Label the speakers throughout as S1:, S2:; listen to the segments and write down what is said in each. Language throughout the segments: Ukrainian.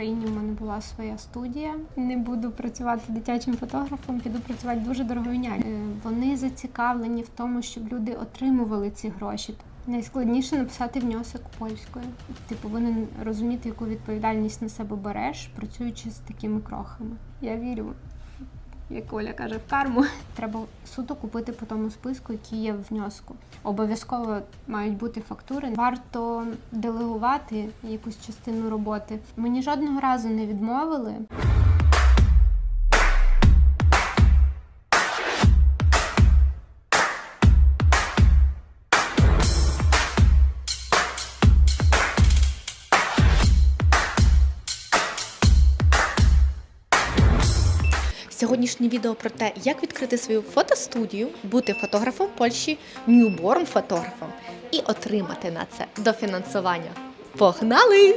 S1: Україні в мене була своя студія. Не буду працювати дитячим фотографом, піду працювати дуже дорогою нянь. Е, Вони зацікавлені в тому, щоб люди отримували ці гроші. Найскладніше написати внесок польською. Ти повинен розуміти, яку відповідальність на себе береш, працюючи з такими крохами. Я вірю, як Оля каже, в карму. Треба суто купити по тому списку, який є в внеску. Обов'язково мають бути фактури. Варто делегувати якусь частину роботи. Мені жодного разу не відмовили.
S2: Сьогоднішнє відео про те, як відкрити свою фотостудію, бути фотографом в Польщі, ньюборн фотографом і отримати на це дофінансування. Погнали!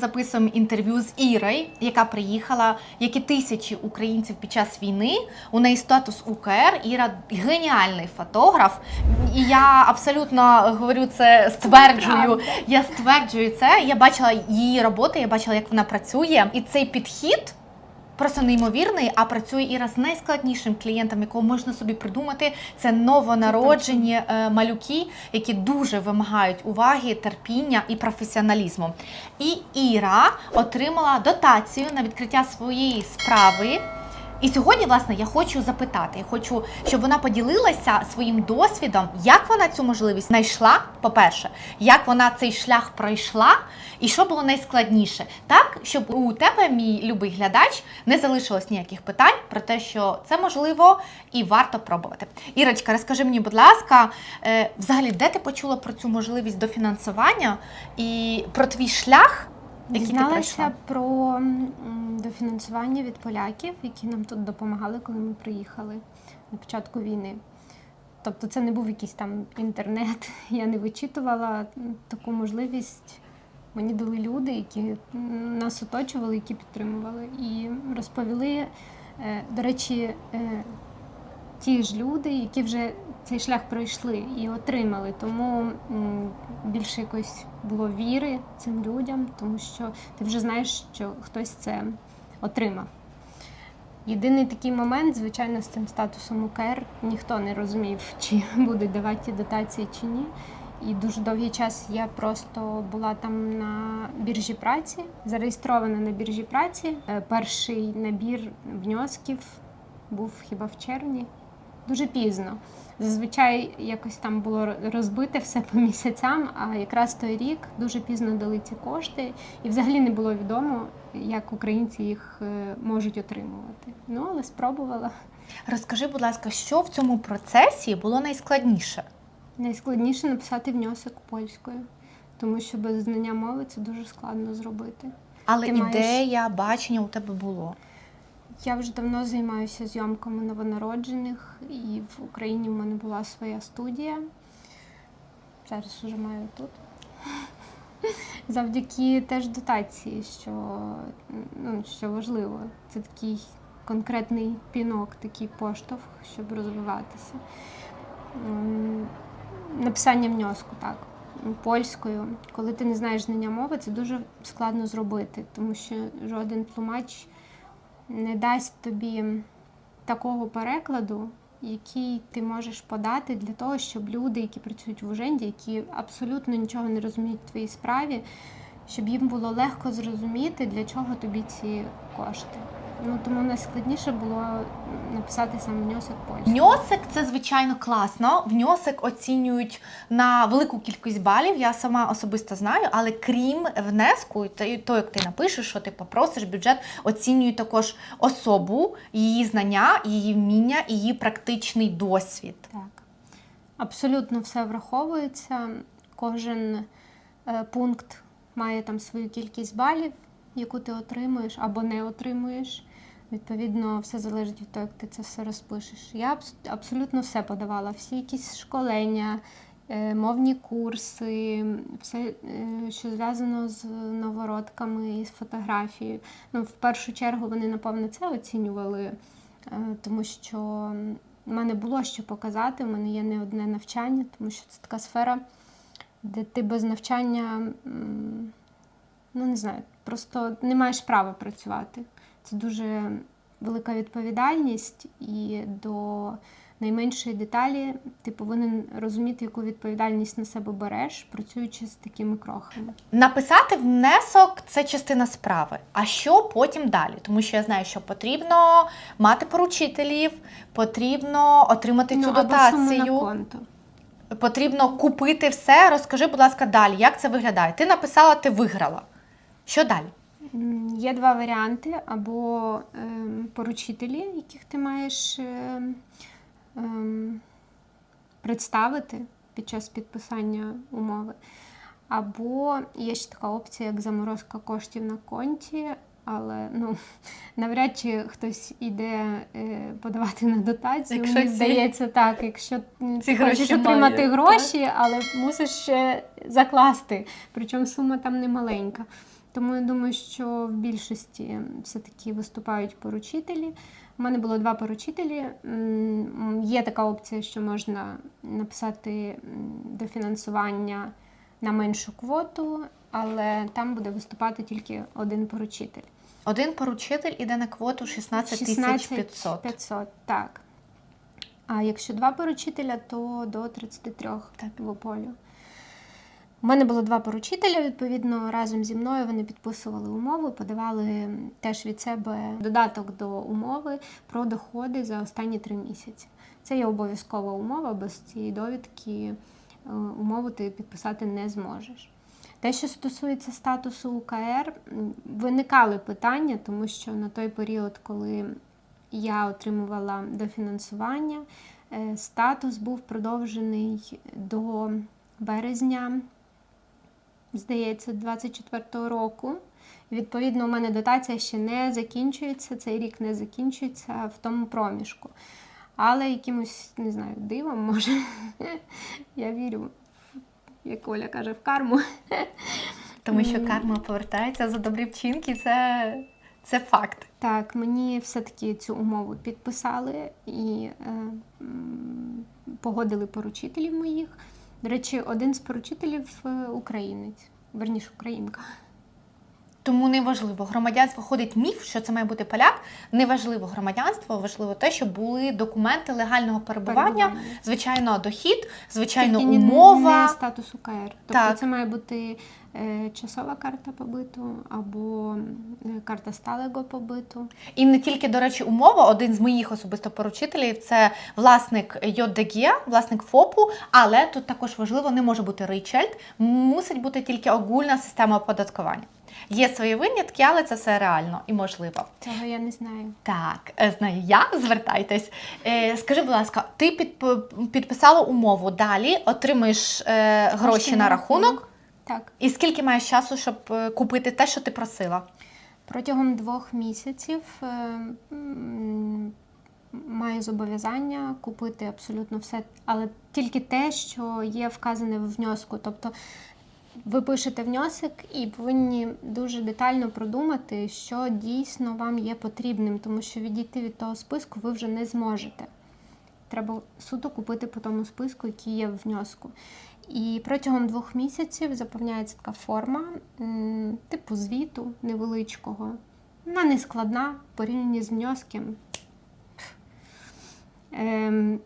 S2: Записуємо інтерв'ю з Ірою, яка приїхала, як і тисячі українців під час війни. У неї статус УКР. Іра геніальний фотограф. І я абсолютно говорю це, стверджую. Я стверджую це. Я бачила її роботи, я бачила, як вона працює. І цей підхід. Просто неймовірний, а працює Іра з найскладнішим клієнтом, якого можна собі придумати. Це новонароджені е, малюки, які дуже вимагають уваги, терпіння і професіоналізму. І Іра отримала дотацію на відкриття своєї справи. І сьогодні, власне, я хочу запитати, я хочу, щоб вона поділилася своїм досвідом, як вона цю можливість знайшла, по-перше, як вона цей шлях пройшла, і що було найскладніше, так щоб у тебе, мій любий глядач, не залишилось ніяких питань про те, що це можливо і варто пробувати. Ірочка, розкажи мені, будь ласка, е, взагалі, де ти почула про цю можливість дофінансування і про твій шлях?
S1: Дізналася про м, дофінансування від поляків, які нам тут допомагали, коли ми приїхали на початку війни. Тобто це не був якийсь там інтернет, я не вичитувала таку можливість. Мені дали люди, які нас оточували, які підтримували, і розповіли, е, до речі, е, ті ж люди, які вже цей шлях пройшли і отримали. Тому більше якось було віри цим людям, тому що ти вже знаєш, що хтось це отримав. Єдиний такий момент, звичайно, з цим статусом УКР ніхто не розумів, чи будуть давати ті дотації чи ні. І дуже довгий час я просто була там на біржі праці, зареєстрована на біржі праці. Е, Перший набір внесків був хіба в червні, дуже пізно. Зазвичай якось там було розбите все по місяцям, а якраз той рік дуже пізно дали ці кошти, і взагалі не було відомо, як українці їх е, можуть отримувати. Ну, але спробувала.
S2: Розкажи, будь ласка, що в цьому процесі було найскладніше?
S1: Найскладніше написати внесок польською, тому що без знання мови це дуже складно зробити.
S2: Але
S1: Ти маєш-
S2: ідея, бачення у тебе було.
S1: Я вже давно займаюся зйомками новонароджених, і в Україні в мене була своя студія. Зараз вже маю тут. Завдяки теж дотації, що, ну, що важливо. Це такий конкретний пінок, такий поштовх, щоб розвиватися. Написання внеску, так, польською. Коли ти не знаєш знання мови, це дуже складно зробити, тому що жоден тлумач не дасть тобі такого перекладу, який ти можеш подати для того, щоб люди, які працюють в Уженді, які абсолютно нічого не розуміють в твоїй справі, щоб їм було легко зрозуміти, для чого тобі ці кошти. Ну тому найскладніше було написати сам внесок польською.
S2: Вньосик це звичайно класно. Вньосик оцінюють на велику кількість балів. Я сама особисто знаю, але крім внеску, то, як ти напишеш, що ти попросиш бюджет, оцінюють також особу, її знання, її вміння, її практичний досвід.
S1: Так. Абсолютно все враховується. Кожен е, пункт має там свою кількість балів, яку ти отримуєш або не отримуєш. Відповідно, все залежить від того, як ти це все розпишеш. Я абс- абсолютно все подавала, всі якісь школення, е, мовні курси, все, е, що зв'язано з новородками і з фотографією. Ну, в першу чергу вони, напевно, це оцінювали, е, тому що в мене було що показати, в мене є не одне навчання, тому що це така сфера, де ти без навчання, ну не знаю, просто не маєш права працювати. Це дуже велика відповідальність, і до найменшої деталі ти повинен розуміти, яку відповідальність на себе береш, працюючи з такими крохами.
S2: Написати внесок це частина справи. А що потім далі? Тому що я знаю, що потрібно мати поручителів, потрібно отримати цю
S1: Ну, або суму на
S2: дотацію,
S1: конто.
S2: потрібно купити все. Розкажи, будь ласка, далі, як це виглядає? Ти написала, ти виграла. Що далі?
S1: Є два варіанти: або ем, поручителі, яких ти маєш ем, ем, представити під час підписання умови. Або є ще така опція, як заморозка коштів на конті, але ну, навряд чи хтось іде е, подавати на дотацію.
S2: Якщо
S1: Мені
S2: ці-
S1: здається, так, якщо ти хочеш отримати гроші, але мусиш ще закласти. Причому сума там не маленька. Тому я думаю, що в більшості все-таки виступають поручителі. У мене було два поручителі. Є така опція, що можна написати дофінансування на меншу квоту, але там буде виступати тільки один поручитель.
S2: Один поручитель іде на квоту 16 тисяч 500.
S1: 500, так. А якщо два поручителя, то до 33
S2: Так.
S1: в ополю. У мене було два поручителя, відповідно, разом зі мною вони підписували умови, подавали теж від себе додаток до умови про доходи за останні три місяці. Це є обов'язкова умова, без цієї довідки е, умову ти підписати не зможеш. Те, що стосується статусу УКР, виникали питання, тому що на той період, коли я отримувала дофінансування, е, статус був продовжений до березня, здається, 24-го року. Відповідно, у мене дотація ще не закінчується, цей рік не закінчується в тому проміжку. Але якимось, не знаю, дивом, може, я вірю, як Оля каже, в карму.
S2: Тому що карма повертається за добрі вчинки, це, це факт.
S1: Так, мені все-таки цю умову підписали і е, погодили поручителів моїх. До речі, один з поручителів е, українець, верніше українка.
S2: Тому неважливо, громадянство ходить міф, що це має бути поляк. Неважливо громадянство, важливо те, щоб були документи легального перебування,
S1: Перебування.
S2: звичайно, дохід, звичайно,
S1: Тільки
S2: умова.
S1: Не статус УКР. Тобто
S2: Так.
S1: це має бути часова карта побиту або е, карта сталого побиту.
S2: І не тільки, до речі, умова. Один з моїх особисто поручителів це власник ЙОДГ, власник ФОПу, але тут також важливо, не може бути Ричельд, мусить бути тільки огульна система оподаткування. Є свої винятки, але це все реально і можливо.
S1: Цього я не знаю.
S2: Так, е, знаю я, звертайтесь. Е, скажи, будь ласка, ти підп- підписала умову, далі отримаєш е, гроші на рахунок.
S1: Так.
S2: І скільки маєш часу, щоб е, купити те, що ти просила?
S1: Протягом двох місяців е, м, маю зобов'язання купити абсолютно все, але тільки те, що є вказане в внеску. Тобто ви пишете внесок і повинні дуже детально продумати, що дійсно вам є потрібним, тому що відійти від того списку ви вже не зможете. Треба суто купити по тому списку, який є в внеску. І протягом двох місяців заповняється така форма, типу звіту невеличкого. Вона не складна в порівнянні з внеском. Ем,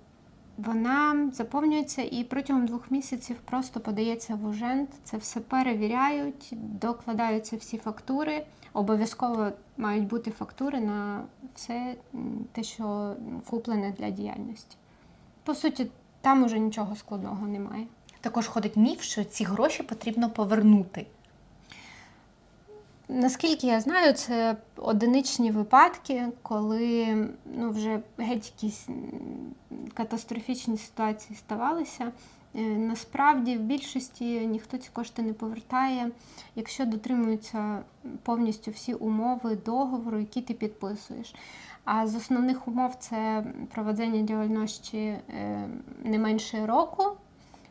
S1: вона заповнюється і протягом двох місяців просто подається в ужент. Це все перевіряють, докладаються всі фактури. Обов'язково мають бути фактури на все те, що куплене для діяльності. По суті, там уже нічого складного немає.
S2: Також ходить міф, що ці гроші потрібно повернути.
S1: Наскільки я знаю, це одиничні випадки, коли ну, вже геть якісь катастрофічні ситуації ставалися. Е, Насправді, в більшості ніхто ці кошти не повертає, якщо дотримуються повністю всі умови договору, які ти підписуєш. А з основних умов це проведення діяльності е, не менше року.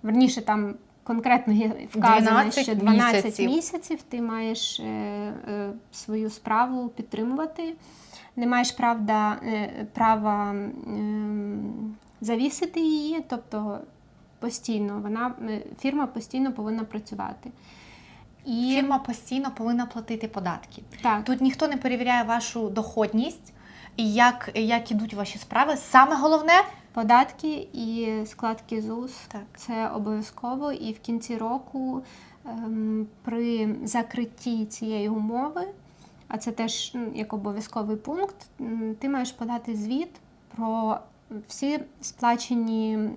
S1: Верніше, там конкретно є вказано,
S2: 12
S1: що 12
S2: місяців.
S1: місяців ти маєш е, е, свою справу підтримувати. Не маєш правда, е, права ем, завісити її, тобто постійно вона е, фірма постійно повинна працювати. І
S2: Фірма постійно повинна платити податки.
S1: так,
S2: Тут ніхто не перевіряє вашу доходність і як, як ідуть ваші справи. Саме головне
S1: податки і складки ЗУС
S2: Так.
S1: це обов'язково. І в кінці року ем, при закритті цієї умови, а це теж як обов'язковий пункт, ти маєш подати звіт про всі сплачені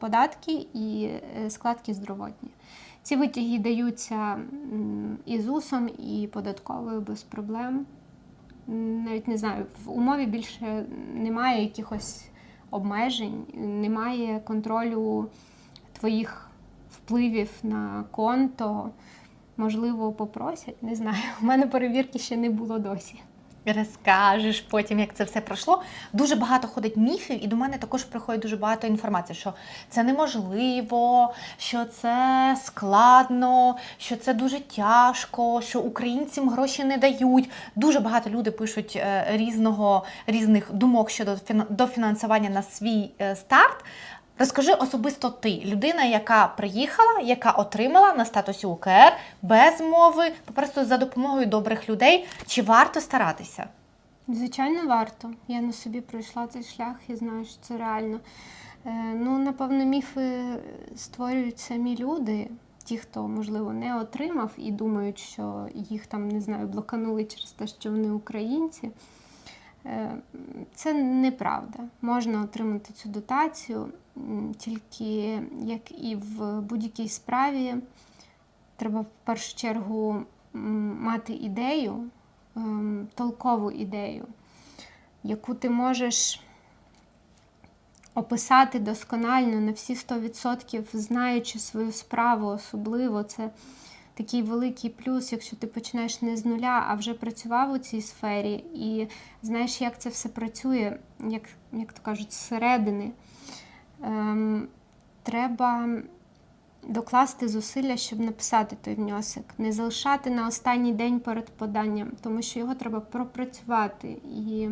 S1: податки і е, складки здоровотні. Ці витяги даються і ЗУСом, і податковою без проблем. Навіть не знаю, в умові більше немає якихось обмежень, немає контролю твоїх впливів на конто. Можливо, попросять, не знаю. У мене перевірки ще не було досі.
S2: Розкажеш потім, як це все пройшло. Дуже багато ходить міфів, і до мене також приходить дуже багато інформації, що це неможливо, що це складно, що це дуже тяжко, що українцям гроші не дають. Дуже багато людей пишуть е, різного різних думок щодо фіна- дофінансування на свій е, старт. Розкажи особисто ти, людина, яка приїхала, яка отримала на статусі УКР без мови, просто за допомогою добрих людей. Чи варто старатися?
S1: Звичайно, варто. Я на собі пройшла цей шлях і знаю, що це реально. Е, Ну, напевно, міфи створюють самі люди, ті, хто, можливо, не отримав і думають, що їх там, не знаю, блоканули через те, що вони українці. Е, Це неправда. Можна отримати цю дотацію, тільки як і в будь-якій справі, треба в першу чергу мати ідею, ем, толкову ідею, яку ти можеш описати досконально на всі 100%, знаючи свою справу особливо. Це такий великий плюс, якщо ти починаєш не з нуля, а вже працював у цій сфері і знаєш, як це все працює, як, як то кажуть, зсередини. Ем, треба докласти зусилля, щоб написати той внесок, не залишати на останній день перед поданням, тому що його треба пропрацювати. І,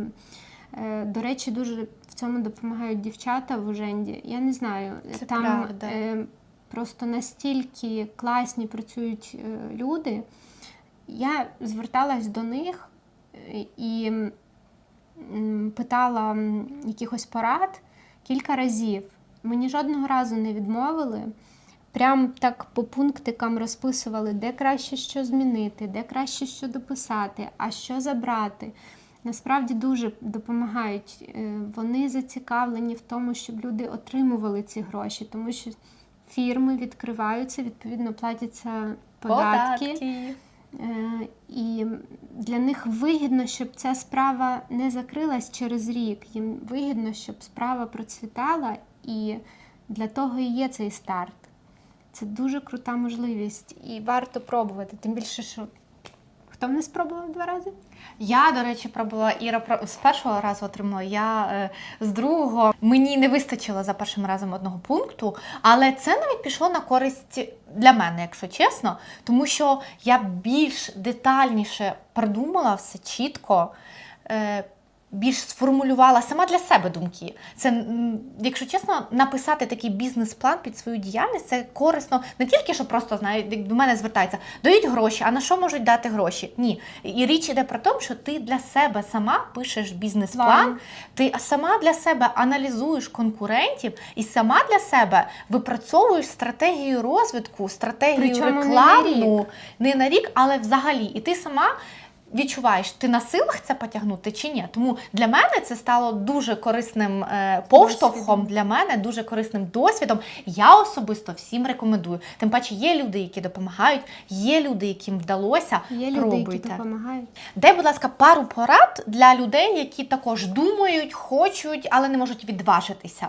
S1: е, до речі, дуже в цьому допомагають дівчата в Уженді. Я не знаю,
S2: Це
S1: там
S2: правда.
S1: е, просто настільки класні працюють е, люди. Я зверталась до них е, і питала якихось порад кілька разів. Мені жодного разу не відмовили. Прям так по пунктикам розписували, де краще що змінити, де краще що дописати, а що забрати. Насправді дуже допомагають. Е, Вони зацікавлені в тому, щоб люди отримували ці гроші, тому що фірми відкриваються, відповідно платяться податки. Е, І для них вигідно, щоб ця справа не закрилась через рік. Їм вигідно, щоб справа процвітала, і для того і є цей старт. Це дуже крута можливість, і варто пробувати. Тим більше, що хто не спробував два рази?
S2: Я, до речі, пробувала Іра з першого разу отримала, я е, з другого. Мені не вистачило за першим разом одного пункту, але це навіть пішло на користь для мене, якщо чесно, тому що я більш детальніше продумала все чітко. Е, більш сформулювала сама для себе думки. Це, якщо чесно, написати такий бізнес-план під свою діяльність це корисно не тільки, що просто знають, як до мене звертаються, дають гроші, а на що можуть дати гроші? Ні. І річ іде про те, що ти для себе сама пишеш бізнес-план, ти сама для себе аналізуєш конкурентів і сама для себе випрацьовуєш стратегію розвитку, стратегію
S1: Причому не на
S2: рекламну не на рік, але взагалі. І ти сама відчуваєш, ти на силах це потягнути чи ні? Тому для мене це стало дуже корисним е, поштовхом, для мене дуже корисним досвідом. Я особисто всім рекомендую. Тим паче є люди, які допомагають, є люди, яким вдалося.
S1: Є люди, які допомагають.
S2: Дай, будь ласка, пару порад для людей, які також думають, хочуть, але не можуть відважитися.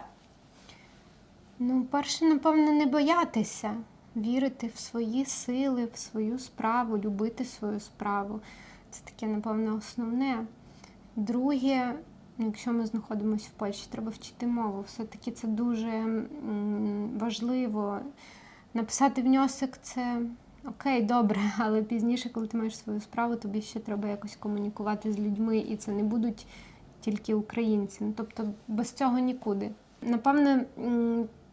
S1: Ну, перше, напевно, не боятися, вірити в свої сили, в свою справу, любити свою справу. Це таке, напевно, основне. Друге, якщо ми знаходимося в Польщі, треба вчити мову. Все-таки це дуже важливо. Написати внесок це окей, добре, але пізніше, коли ти маєш свою справу, тобі ще треба якось комунікувати з людьми, і це не будуть тільки українці. Ну, тобто без цього нікуди. Напевне,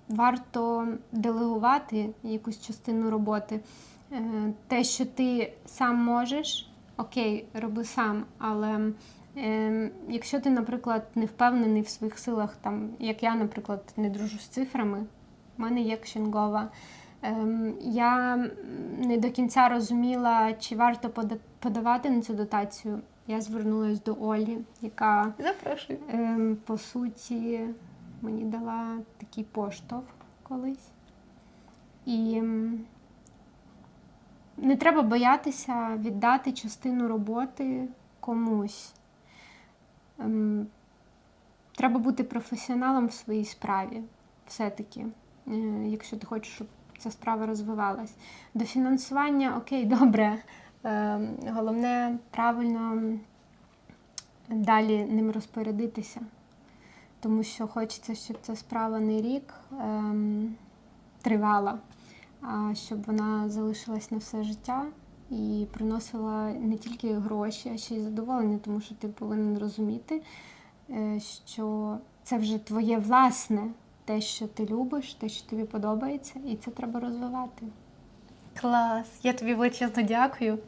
S1: варто делегувати якусь частину роботи. Е, Те, що ти сам можеш, окей, роби сам, але е, якщо ти, наприклад, не впевнений в своїх силах, там, як я, наприклад, не дружу з цифрами, в мене є кшенгова. Ем, Я не до кінця розуміла, чи варто подавати на цю дотацію. Я звернулася до Олі, яка
S2: Запрошую.
S1: ем, по суті мені дала такий поштовх колись. І ем, не треба боятися віддати частину роботи комусь. Ем, Треба бути професіоналом в своїй справі, все-таки, е, якщо ти хочеш, щоб ця справа розвивалась. До фінансування, окей, добре. Ем, Головне правильно далі ним розпорядитися. Тому що хочеться, щоб ця справа не рік ем, тривала, щоб вона залишилась на все життя і приносила не тільки гроші, а ще й задоволення, тому що ти повинен розуміти, е, що це вже твоє власне, те, що ти любиш, те, що тобі подобається, і це треба розвивати.
S2: Клас, я тобі величезно дякую.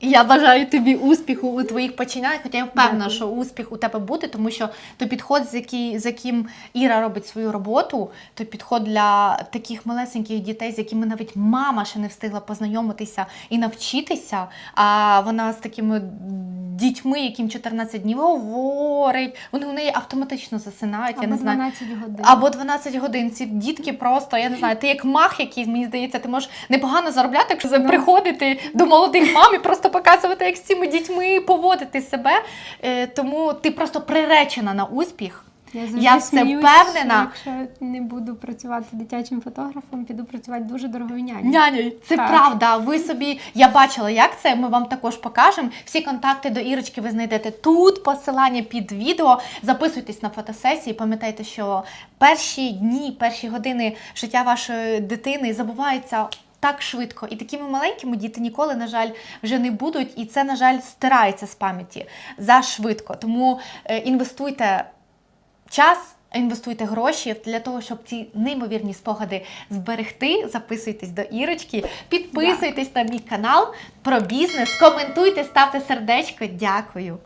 S2: І Я бажаю тобі успіху у твоїх починаннях, хоча я впевнена,
S1: Дякую.
S2: що успіх у тебе буде, тому що той підход, з, який, з яким Іра робить свою роботу, той підход для таких малесеньких дітей, з якими навіть мама ще не встигла познайомитися і навчитися. А вона з такими дітьми, яким 14 днів говорить, вони у неї автоматично засинають. я
S1: Або
S2: не знаю.
S1: 12 годин.
S2: Або 12 годин. Ці дітки просто, я не знаю, ти як мах якийсь, мені здається, ти можеш непогано заробляти, якщо
S1: Ну.
S2: приходити до молодих мам і просто показувати, як з цими дітьми поводити себе. Е, тому ти просто приречена на успіх.
S1: Я,
S2: Я
S1: завжди
S2: це
S1: сміюсь,
S2: впевнена.
S1: що Якщо не буду працювати дитячим фотографом, піду працювати дуже дорогою нянею.
S2: Няню, це
S1: Так.
S2: правда. Ви собі я бачила, як це. Ми вам також покажемо. Всі контакти до Ірочки ви знайдете тут. Посилання під відео. Записуйтесь на фотосесії. Пам'ятайте, що перші дні, перші години життя вашої дитини забуваються. Так швидко, і такими маленькими діти ніколи, на жаль, вже не будуть, і це, на жаль, стирається з пам'яті за швидко. Тому е, інвестуйте час, інвестуйте гроші для того, щоб ці неймовірні спогади зберегти. Записуйтесь до Ірочки, підписуйтесь на мій канал про бізнес, коментуйте, ставте сердечко. Дякую.